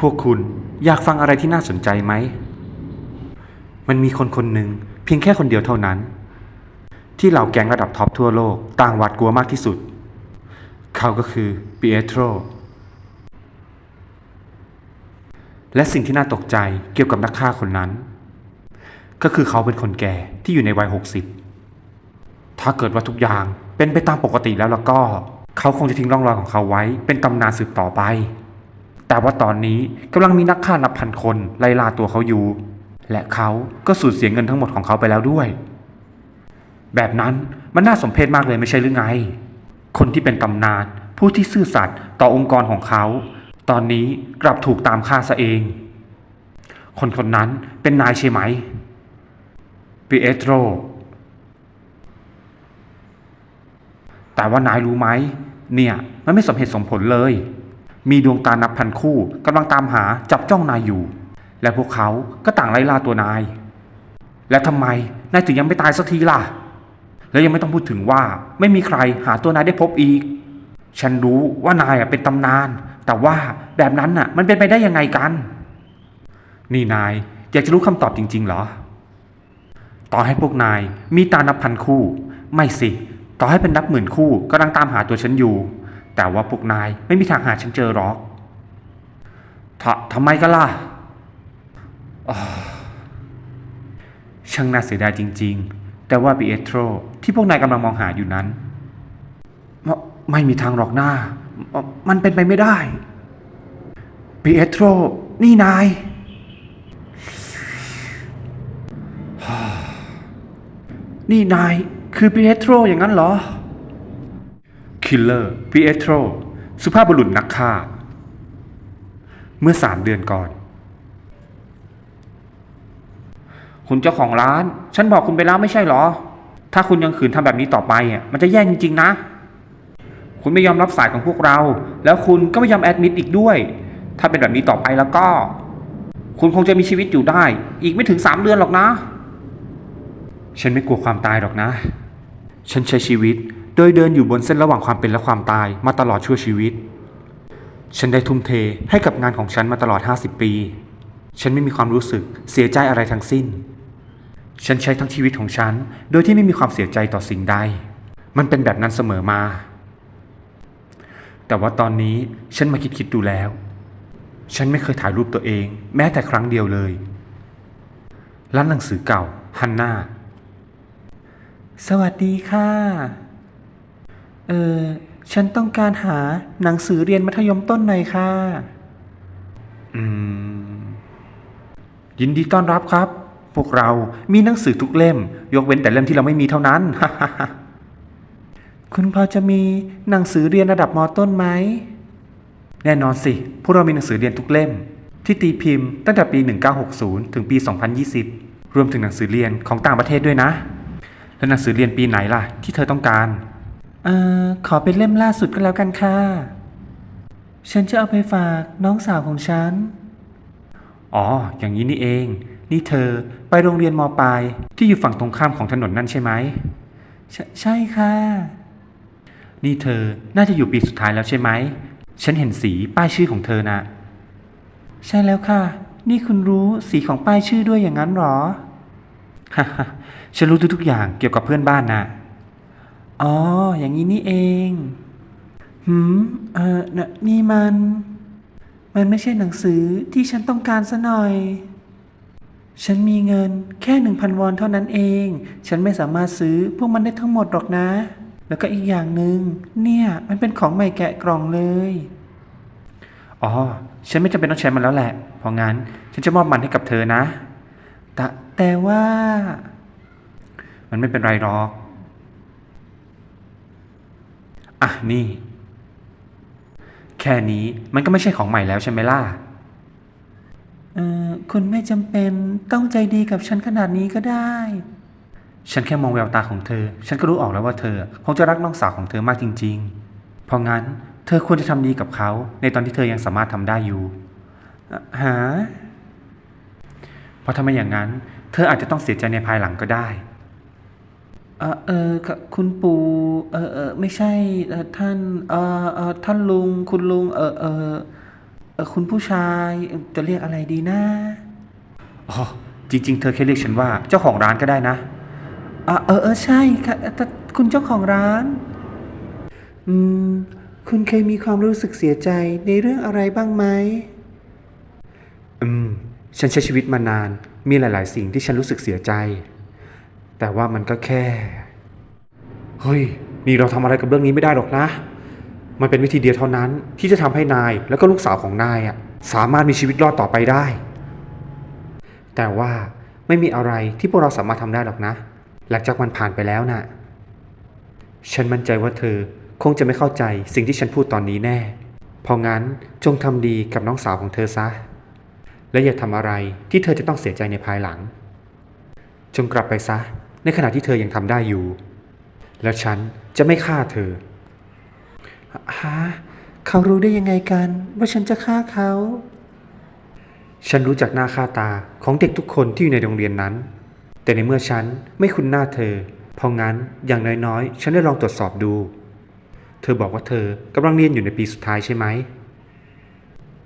พวกคุณอยากฟังอะไรที่น่าสนใจไหม มันมีคนคนหนึ่งเพียงแค่คนเดียวเท่านั้น ที่เหล่าแก๊งระดับท็อปทั่วโลกต่างหวาดกลัวมากที่สุด เขาก็คือปีเอโตรและสิ่งที่น่าตกใจเกี่ยวกับนักฆ่าคนนั้น ก็คือเขาเป็นคนแก่ที่อยู่ในวัย 60 ถ้าเกิดว่าทุกอย่างเป็นไปตามปกติแล้วแล้วก็ เขาคงจะทิ้งร่องรอยของเขาไว้เป็นตำนานสืบต่อไป แต่ว่าตอนนี้กำลังมีนักฆ่านับพันคนไล่ล่าตัวเขาอยู่ และเขาก็สูญเสียเงินทั้งหมดของเขาไปแล้วด้วย แบบนั้นมันน่าสมเพชมากเลยไม่ใช่หรือไง คนที่เป็นตำนาน ผู้ที่ซื่อสัตย์ต่อองค์กรของเขา ตอนนี้กลับถูกตามฆ่าซะเอง คนคนนั้นเป็นนายใช่ไหมปิเอโตรแต่ว่านายรู้ไหม เนี่ย มันไม่สมเหตุสมผลเลย มีดวงตานับพันคู่กำลังตามหาจับจ้องนายอยู่ และพวกเขาก็ต่างไล่ล่าตัวนาย และทำไมนายถึงยังไม่ตายสักทีล่ะ แล้วยังไม่ต้องพูดถึงว่าไม่มีใครหาตัวนายได้พบอีก ฉันรู้ว่านายเป็นตำนาน แต่ว่าแบบนั้นน่ะ มันเป็นไปได้ยังไงกัน นี่นายอยากจะรู้คำตอบจริง ๆ เหรอ ต่อให้พวกนายมีตานับพันคู่ ไม่สิ ต่อให้เป็นนับหมื่นคู่กำลังตามหาตัวฉันอยู่ แต่ว่าพวกนายไม่มีทางหาฉันเจอหรอกททำไมกันล่ะช่างน่าเสียดายจริง ๆ แต่ว่าปีเอโตรที่พวกนายกำลังมองหาอยู่นั้น ไม่ไม่มีทางหรอกหน้า มันเป็นไปไม่ได้ปีเอโตรนี่นายนี่นายคือปีเอโตรอย่างนั้นเหรอ คิลเลอร์ปีเอโตรสุภาพบุรุษนักฆ่า เมื่อสามเดือนก่อน คุณเจ้าของร้าน ฉันบอกคุณไปแล้วไม่ใช่หรอ ถ้าคุณยังขืนทำแบบนี้ต่อไปอะมันจะแย่จริง ๆ นะ คุณไม่ยอมรับสายของพวกเรา แล้วคุณก็ไม่ยอมแอดมิดอีกด้วย ถ้าเป็นแบบนี้ต่อไปแล้วก็ คุณคงจะมีชีวิตอยู่ได้ อีกไม่ถึงสามเดือนหรอกนะ ฉันไม่กลัวความตายหรอกนะ ฉันใช้ชีวิต โดยเดินอยู่บนเส้นระหว่างความเป็นและความตายมาตลอดชั่วชีวิต ฉันได้ทุ่มเทให้กับงานของฉันมาตลอด 50 ปี ฉันไม่มีความรู้สึกเสียใจอะไรทั้งสิ้น ฉันใช้ทั้งชีวิตของฉัน โดยที่ไม่มีความเสียใจต่อสิ่งใด มันเป็นแบบนั้นเสมอมา แต่ว่าตอนนี้ฉันมาคิดคิดดูแล้ว ฉันไม่เคยถ่ายรูปตัวเอง แม้แต่ครั้งเดียวเลย ร้านหนังสือเก่าฮันนาสวัสดีค่ะ เออฉันต้องการหาหนังสือเรียนมัธยมต้นหน่อยค่ะ อืม ยินดีต้อนรับครับ พวกเรามีหนังสือทุกเล่ม ยกเว้นแต่เล่มที่เราไม่มีเท่านั้น คุณพอจะมีหนังสือเรียนระดับมต้นไหม แน่นอนสิ พวกเรามีหนังสือเรียนทุกเล่ม ที่ตีพิมพ์ตั้งแต่ปี 1960 ถึงปี 2020 รวมถึงหนังสือเรียนของต่างประเทศด้วยนะ แล้วหนังสือเรียนปีไหนล่ะ ที่เธอต้องการ เอ่อขอเป็นเล่มล่าสุดก็แล้วกันค่ะ ฉันจะเอาไปฝากน้องสาวของฉัน อ๋อ อย่างนี้นี่เอง นี่เธอไปโรงเรียนมปลายที่อยู่ฝั่งตรงข้ามของถนนนั่นใช่ไหม ใชใช่ค่ะ นี่เธอน่าจะอยู่ปีสุดท้ายแล้วใช่ไหม ฉันเห็นสีป้ายชื่อของเธอนะ ใช่แล้วค่ะ นี่คุณรู้สีของป้ายชื่อด้วยอย่างนั้นหรอ ฮ่าฮ่าฉันรู้ทุกๆอย่างเกี่ยวกับเพื่อนบ้านนะ อ๋อ อย่างนี้นี่เอง หืม เออนะนี่มัน มันไม่ใช่หนังสือที่ฉันต้องการซะหน่อย ฉันมีเงินแค่หนึ่งพันวอนเท่านั้นเอง ฉันไม่สามารถซื้อพวกมันได้ทั้งหมดหรอกนะ แล้วก็อีกอย่างหนึง่งเนี่ย มันเป็นของใหม่แกะกล่องเลย อ๋อ ฉันไม่จำเป็นต้องใช้มันแล้วแหละ เพราะงั้นฉันจะมอบมันให้กับเธอนะ แต่แต่ว่า มันไม่เป็นไรหรอก อะนี่ แค่นี้มันก็ไม่ใช่ของใหม่แล้วใช่ไหมล่ะเออคุณไม่จำเป็นต้องใจดีกับฉันขนาดนี้ก็ได้ ฉันแค่มองแววตาของเธอ ฉันก็รู้ออกแล้วว่าเธอคงจะรักน้องสาวของเธอมากจริง ๆ เพราะงั้นเธอควรจะทำดีกับเขา ในตอนที่เธอยังสามารถทำได้อยู่อะหาเพราะถ้าไมอย่างนั้น เธออาจจะต้องเสียใจในภายหลังก็ได้ เออเออคคุณปู่เออเออไม่ใช่เออท่านเออเออท่านลุงคุณลุง เออเออเออคุณผู้ชายเอ่อจะเรียกอะไรดีนะอ๋อจริง ๆ เธอแค่เรียกฉันว่าเจ้าของร้านก็ได้นะ อะเออเออใช่ค่ะแต่คุณเจ้าของร้าน อืม คุณเคยมีความรู้สึกเสียใจในเรื่องอะไรบ้างไหม อืม ฉันใช้ชีวิตมานาน มีหลาย ๆ สิ่งที่ฉันรู้สึกเสียใจ แต่ว่ามันก็แค่ เฮ้ย นี่เราทำอะไรกับเรื่องนี้ไม่ได้หรอกนะ มันเป็นวิธีเดียวเท่านั้น ที่จะทำให้นายแล้วก็ลูกสาวของนายอะสามารถมีชีวิตรอดต่อไปได้ แต่ว่าไม่มีอะไรที่พวกเราสามารถทำได้หรอกนะ หลังจากมันผ่านไปแล้วน่ะ ฉันมั่นใจว่าเธอคงจะไม่เข้าใจสิ่งที่ฉันพูดตอนนี้แน่ เพราะงั้นจงทำดีกับน้องสาวของเธอซะ และอย่าทำอะไรที่เธอจะต้องเสียใจในภายหลัง จงกลับไปซะ ในขณะที่เธอยังทำได้อยู่ แล้วฉันจะไม่ฆ่าเธอฮะเขารู้ได้ยังไงกัน ว่าฉันจะฆ่าเขา ฉันรู้จักหน้าค่าตาของเด็กทุกคนที่อยู่ในโรงเรียนนั้น แต่ในเมื่อฉันไม่คุ้นหน้าเธอ เพราะงั้นอย่างน้อยๆ ฉันได้ลองตรวจสอบดู เธอบอกว่าเธอกำลังเรียนอยู่ในปีสุดท้ายใช่ไหม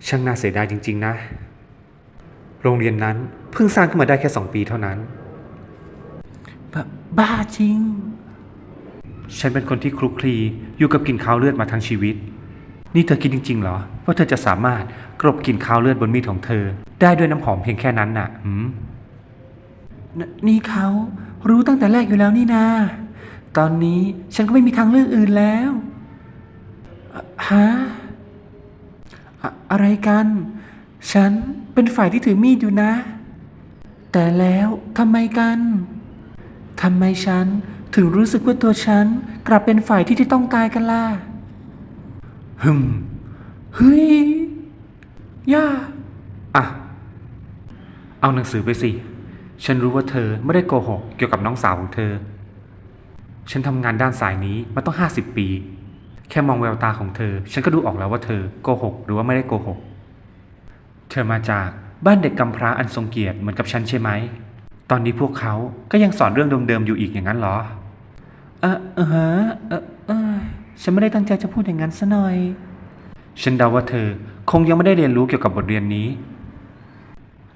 ช่างน่าเสียดายจริง ๆ นะ โรงเรียนนั้นเพิ่งสร้างขึ้นมาได้แค่สองปีเท่านั้น บ้าจริง ฉันเป็นคนที่คลุกคลีอยู่กับกลิ่นคาวเลือดมาทั้งชีวิต นี่เธอคิดจริงๆเหรอ ว่าเธอจะสามารถกลบกลิ่นคาวเลือดบนมีดของเธอ ได้ด้วยน้ำหอมเพียงแค่นั้นน่ะหืมนนี่เขารู้ตั้งแต่แรกอยู่แล้วนี่นา ตอนนี้ฉันก็ไม่มีทางเลือกอื่นแล้วอะฮะอะอะไรกัน ฉันเป็นฝ่ายที่ถือมีดอยู่นะ แต่แล้วทำไมกัน ทำไมฉันถึงรู้สึกว่าตัวฉันกลับเป็นฝ่ายที่ที่ต้องตายกันล่ะฮึมเฮ้ยย่าอะ เอาหนังสือไปสิ ฉันรู้ว่าเธอไม่ได้โกหกเกี่ยวกับน้องสาวของเธอ ฉันทำงานด้านสายนี้มาต้องห้าสิบปี แค่มองแววตาของเธอ ฉันก็ดูออกแล้วว่าเธอโกหกหรือว่าไม่ได้โกหก เธอมาจากบ้านเด็กกำพร้าอันทรงเกียรติเหมือนกับฉันใช่ไหม ตอนนี้พวกเขาก็ยังสอนเรื่องเดิมๆอยู่อีกอย่างนั้นเหรอ เออเออฮะเออเออฉันไม่ได้ตั้งใจจะพูดอย่างนั้นซะหน่อย ฉันเดาว่าเธอคงยังไม่ได้เรียนรู้เกี่ยวกับบทเรียนนี้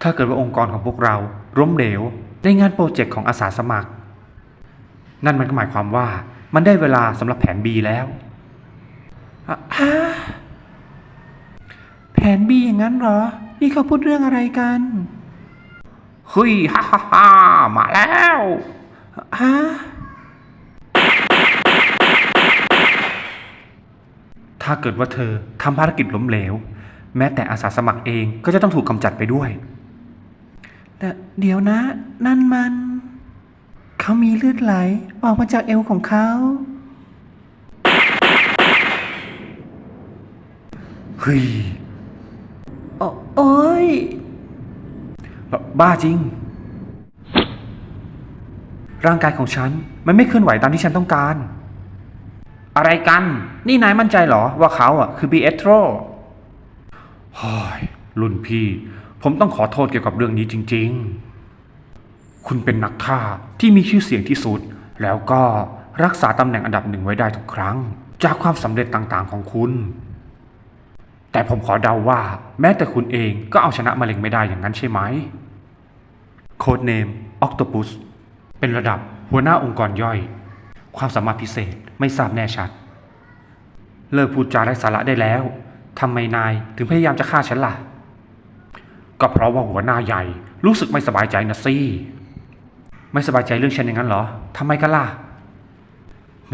ถ้าเกิดว่าองค์กรของพวกเราล้มเหลวในงานโปรเจกต์ของอาสาสมัคร นั่นมันก็หมายความว่ามันได้เวลาสำหรับแผน B แล้วแผน B อย่างนั้นเหรอ นี่เขาพูดเรื่องอะไรกัน เฮ้ยฮ่าฮ่าฮ่ามาแล้วฮะถ้าเกิดว่าเธอทำภารกิจล้มเหลว แม้แต่อาสาสมัครเองก็จะต้องถูกกำจัดไปด้วยเดี๋ยวนะ นั่นมัน เขามีเลือดไหล ออกมาจากเอวของเขาเฮ้ยโอโอ้ย บ้าจริง ร่างกายของฉันมันไม่เคลื่อนไหวตามที่ฉันต้องการ อะไรกัน นี่นายมั่นใจเหรอว่าเขาอะคือบีเอสโตรฮอยรุ่นพี่ ผมต้องขอโทษเกี่ยวกับเรื่องนี้จริง ๆ คุณเป็นนักฆ่าที่มีชื่อเสียงที่สุด แล้วก็รักษาตำแหน่งอันดับหนึ่งไว้ได้ทุกครั้ง จากความสำเร็จต่างๆของคุณ แต่ผมขอเดาว่า แม้แต่คุณเองก็เอาชนะมะเร็งไม่ได้อย่างนั้นใช่ไหม โค้ดเนมอ c ต o ปุสเป็นระดับหัวหน้าองค์กรย่อย ความสามารถพิเศษไม่ทราบแน่ชัด เลิกพูดจาไร้สาระได้แล้วทำไมนายถึงพยายามจะฆ่าฉันล่ะ ก็เพราะว่าหัวหน้าใหญ่ รู้สึกไม่สบายใจนะสิไม่สบายใจเรื่องฉันอย่างนั้นเหรอทำไมกันล่ะ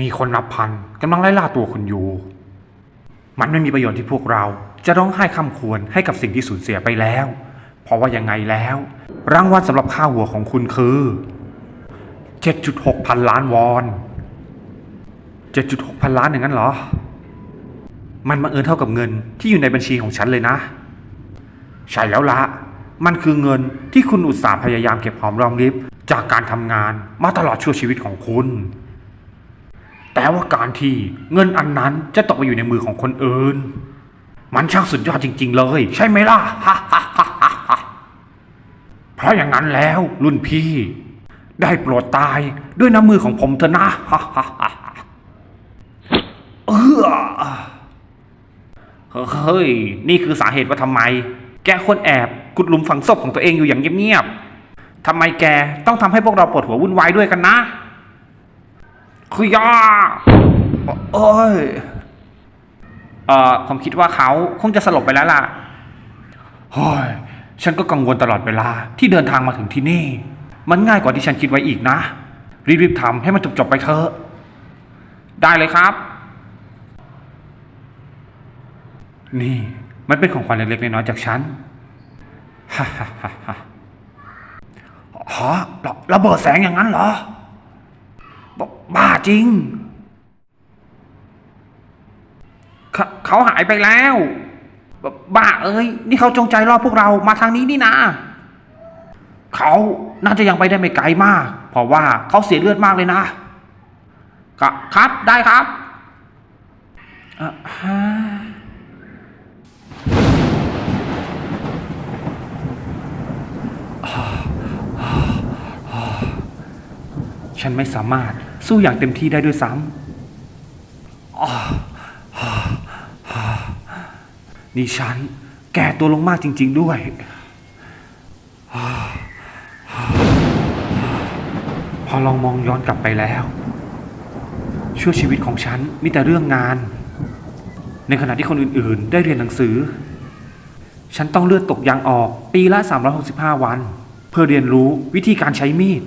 มีคนนับพันกำลังไล่ล่าตัวคุณอยู่ มันไม่มีประโยชน์ที่พวกเรา จะร้องไห้คำควรให้กับสิ่งที่สูญเสียไปแล้ว ราะว่ายังไงแล้ว รางวัลสำหรับค่าหัวของคุณคือ 7.6 พันล้านวอน 7.6 พันล้านอย่างนั้นเหรอ มันมาเอิญเท่ากับเงินที่อยู่ในบัญชีของฉันเลยนะ ใช่แล้วละมันคือเงินที่คุณอุตส่าห์พยายามเก็บหอมรอมริบจากการทำงานมาตลอดชั่วชีวิตของคุณ แต่ว่าการที่เงินอันนั้นจะตกไปอยู่ในมือของคนอื่น มันช่างสุดยอดจริง ๆ เลย ใช่ไหมล่ะ เพราะอย่างนั้นแล้วรุ่นพี่ ได้โปรดตายด้วยน้ำมือของผมเถอะนะเออเฮ้ย นี่คือสาเหตุว่าทำไม แกคนแอบกุดหลุมฝังศพของตัวเองอยู่อย่างเงียบๆทำไมแกต้องทำให้พวกเราปวดหัววุ่นวายด้วยกันนะ คือยาโอ้ยเอ่อผมคิดว่าเขาคงจะสลบไปแล้วล่ะเฮ้ย ฉันก็กังวลตลอดเวลาที่เดินทางมาถึงที่นี่ มันง่ายกว่าที่ฉันคิดไว้อีกนะ รีบๆทำให้มันจบๆไปเถอะ ได้เลยครับ นี่มันเป็นของขวัญเล็กๆน้อยๆจากฉันฮ่าฮ่าฮ่าฮ่าฮะระระเบิดแสงอย่างนั้นเหรอบบ้าจริงเขเขาหายไปแล้ว บบ้าเอ้ย นี่เขาจงใจล่อพวกเรามาทางนี้นี่นะ เขาน่าจะยังไปได้ไม่ไกลมาก เพราะว่าเขาเสียเลือดมากเลยนะกครับได้ครับอะฮะฉันไม่สามารถสู้อย่างเต็มที่ได้ด้วยซ้ำอ่า นี่ฉัน แก่ตัวลงมากจริง ๆด้วย พอลองมองย้อนกลับไปแล้วชั่วชีวิตของฉันมีแต่เรื่องงาน ในขณะที่คนอื่นๆ ได้เรียนหนังสือ ฉันต้องเลือดตกยางออกปีละ 365 วัน เพื่อเรียนรู้วิธีการใช้มีด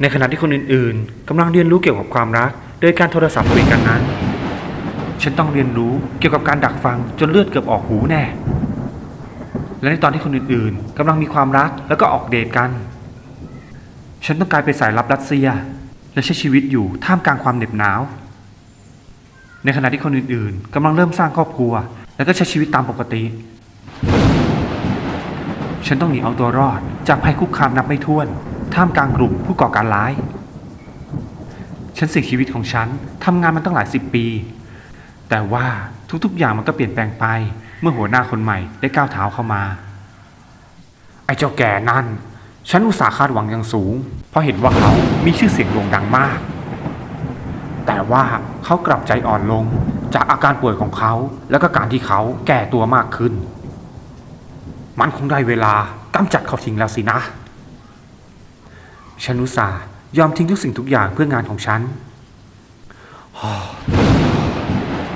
ในขณะที่คนอื่นๆกำลังเรียนรู้เกี่ยวกับความรัก โดยการโทรศัพท์คุยกันนั้น ฉันต้องเรียนรู้เกี่ยวกับการดักฟังจนเลือดเกือบออกหูแน่ และในตอนที่คนอื่นๆกำลังมีความรักแล้วก็ออกเดทกัน ฉันต้องกลายเป็นสายลับรัสเซีย และใช้ชีวิตอยู่ท่ามกลางความเหน็บหนาว ในขณะที่คนอื่นๆกำลังเริ่มสร้างครอบครัว แล้วก็ใช้ชีวิตตามปกติ ฉันต้องหนีเอาตัวรอด จากภัยคุกคามนับไม่ถ้วน ท่ามกลางกลุ่มผู้ก่อการร้าย ฉันเสี่ยงชีวิตของฉันทำงานมันตั้งหลายสิบปี แต่ว่าทุกๆอย่างมันก็เปลี่ยนแปลงไป เมื่อหัวหน้าคนใหม่ได้ก้าวเท้าเข้ามา ไอ้เจ้าแก่นั่น ฉันอุตส่าห์คาดหวังอย่างสูง เพราะเห็นว่าเขามีชื่อเสียงโด่งดังมาก แต่ว่าเขากลับใจอ่อนลงจากอาการป่วยของเขาแล้วก็การที่เขาแก่ตัวมากขึ้น มันคงได้เวลากำจัดเขาทิ้งแล้วสินะฉันอุตส่าห์ยอมทิ้งทุกสิ่งทุกอย่างเพื่องานของฉัน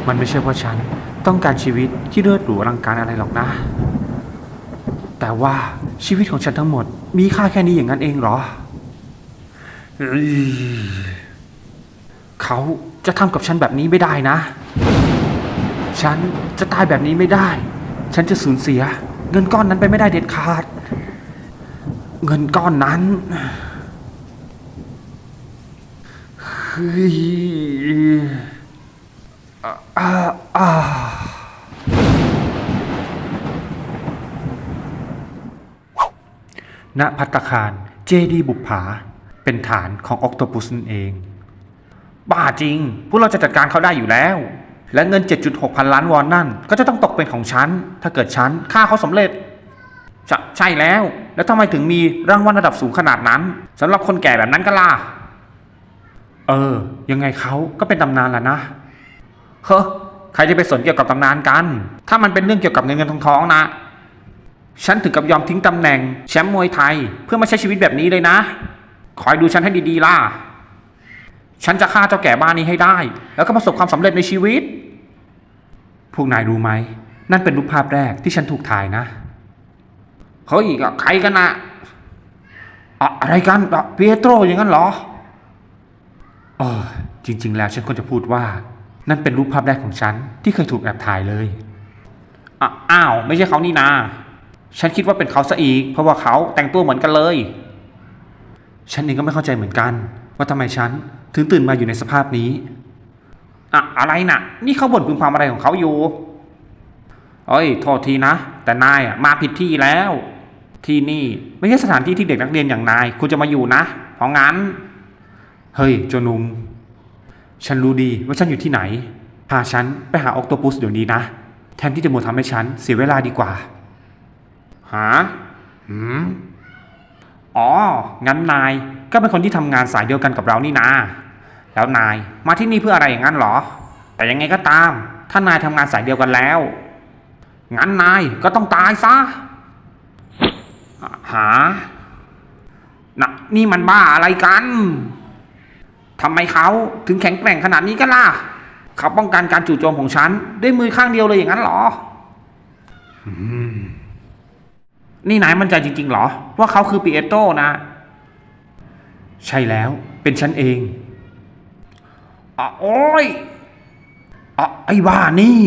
มันไม่ใช่ว่าะฉันต้องการชีวิตที่เลือดหรูอลังการอะไรหรอกนะ แต่ว่าชีวิตของฉันทั้งหมด มีค่าแค่นี้อย่างนั้นเองเหรอ เขาจะทำกับฉันแบบนี้ไม่ได้นะ ฉันจะตายแบบนี้ไม่ได้ ฉันจะสูญเสีย เงินก้อนนั้นไปไม่ได้เด็ดขาด เงินก้อนนั้นเฮ้ย ณพัตตาคาร เจดีบุปผา เป็นฐานของออกโตปุสนั่นเอง บ้าจริง พวกเราจะจัดการเขาได้อยู่แล้ว และเงิน 7.6 พันล้านวอนนั่น ก็จะต้องตกเป็นของฉัน ถ้าเกิดฉันฆ่าเขาสำเร็จใชใช่แล้ว แล้วทำไมถึงมีรางวัลระดับสูงขนาดนั้นสำหรับคนแก่แบบนั้นก็ล่ะ เออ ยังไงเขาก็เป็นตำนานแหละนะ เฮ้อใครจะไปสนเกี่ยวกับตำนานกัน ถ้ามันเป็นเรื่องเกี่ยวกับเงินเงินทองทองนะ ฉันถึงกับยอมทิ้งตำแหน่งแชมป์มวยไทย เพื่อมาใช้ชีวิตแบบนี้เลยนะ คอยดูฉันให้ดีๆล่ะ ฉันจะฆ่าเจ้าแก่บ้านนี้ให้ได้ แล้วก็ประสบความสำเร็จในชีวิต พวกนายรู้ไหม นั่นเป็นรูปภาพแรกที่ฉันถูกถ่ายนะเฮ้ยใครกันนะอะอะไรกันอะเปียโตรอย่างนั้นเหรอเออจริง ๆ แล้วฉันควรจะพูดว่า นั่นเป็นรูปภาพแรกของฉันที่เคยถูกแอบถ่ายเลยออ้าว ไม่ใช่เขานี่นา ฉันคิดว่าเป็นเขาซะอีก เพราะว่าเขาแต่งตัวเหมือนกันเลย ฉันเองก็ไม่เข้าใจเหมือนกัน ว่าทำไมฉันถึงตื่นมาอยู่ในสภาพนี้อะอะไรน่ะ นี่เขาบ่นพึมพำอะไรของเขาอยู่เอ้ย โทษทีนะ แต่นายอะมาผิดที่แล้ว ที่นี่ไม่ใช่สถานที่ที่เด็กนักเรียนอย่างนายคุณจะมาอยู่นะ เพราะงั้น เฮ้ยจนุม ฉันรู้ดีว่าฉันอยู่ที่ไหน พาฉันไปหาออกโตปุสเดี๋ยวนี้นะ แทนที่จะมัวทำให้ฉันเสียเวลาดีกว่า หาหืมอ๋อ งั้นนายก็เป็นคนที่ทำงานสายเดียวกันกับเรานี่นา แล้วนายมาที่นี่เพื่ออะไรอย่างนั้นเหรอ แต่ยังไงก็ตาม ถ้านายทำงานสายเดียวกันแล้ว งั้นนายก็ต้องตายซะ หานะนี่มันบ้าอะไรกัน ทำไมเขาถึงแข็งแกร่งขนาดนี้กันล่ะ เขาป้องกันการจู่โจมของฉัน ด้วยมือข้างเดียวเลยอย่างนั้นเหรอนี่นายมั่นใจจริงๆเหรอ ว่าเขาคือปีเอโต้นะ ใช่แล้ว เป็นฉันเองอะโอ้ยอไอ้บ้านี่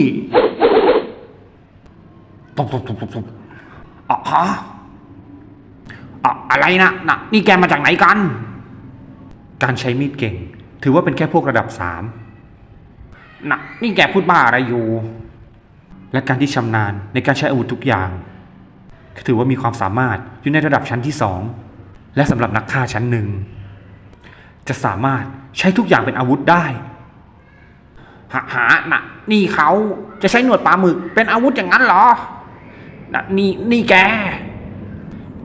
ตบตบตบตบตบอะฮะออะไรนะนะนี่แกมาจากไหนกัน การใช้มีดเก่ง ถือว่าเป็นแค่พวกระดับสามนะนี่แกพูดบ้าอะไรอยู่ และการที่ชำนาญในการใช้อาวุธทุกอย่างถือว่ามีความสามารถอยู่ในระดับชั้นที่สองและสำหรับนักฆ่าชั้นหนึ่งจะสามารถใช้ทุกอย่างเป็นอาวุธได้หาหานะนี่เขาจะใช้หนวดปลาหมึกเป็นอาวุธอย่างนั้นเหรอนะนี่นี่แก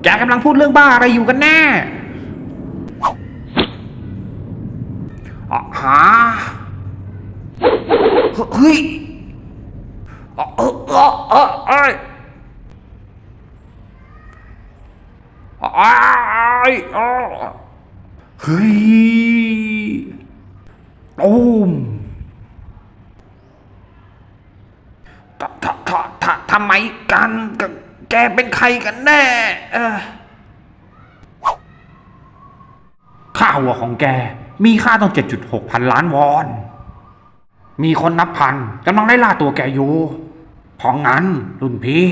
แกกำลังพูดเรื่องบ้าอะไรอยู่กันแน่ อะฮะเฮ้ยเออเออเออเออเอยอ้าอ้อเฮ้ยตูมทททททำไมกันกแกเป็นใครกันแน่เออค่าหัวของแก มีค่าต้อง 7.6 พันล้านวอน มีคนนับพันกำลังไล่ล่าตัวแกอยู่เพราะงั้นรุ่นพี่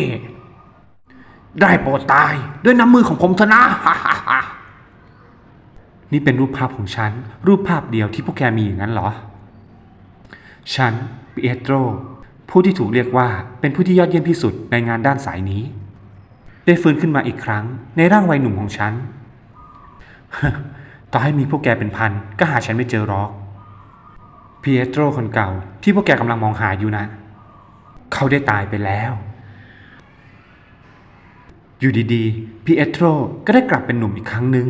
ได้โปรดตายด้วยน้ำมือของผมเถอะนะนี่เป็นรูปภาพของฉัน รูปภาพเดียวที่พวกแกมีอย่างนั้นเหรอ ฉันปิเอโตรผู้ที่ถูกเรียกว่าเป็นผู้ที่ยอดเยี่ยมที่สุดในงานด้านสายนี้ ได้ฟื้นขึ้นมาอีกครั้งในร่างวัยหนุ่มของฉัน ต่อให้มีพวกแกเป็นพันก็หาฉันไม่เจอหรอกพีเอโตรคนเก่าที่พวกแกกำลังมองหาอยู่นะ เขาได้ตายไปแล้ว อยู่ดีๆพีเอโตรก็ได้กลับเป็นหนุ่มอีกครั้งหนึ่ง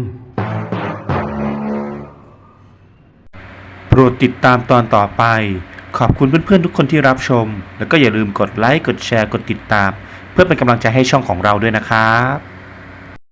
โปรดติดตามตอนต่อไป ขอบคุณเพื่อนๆทุกคนที่รับชม แล้วก็อย่าลืมกดไลค์ กดแชร์ กดติดตาม เพื่อเป็นกำลังใจให้ช่องของเราด้วยนะครับ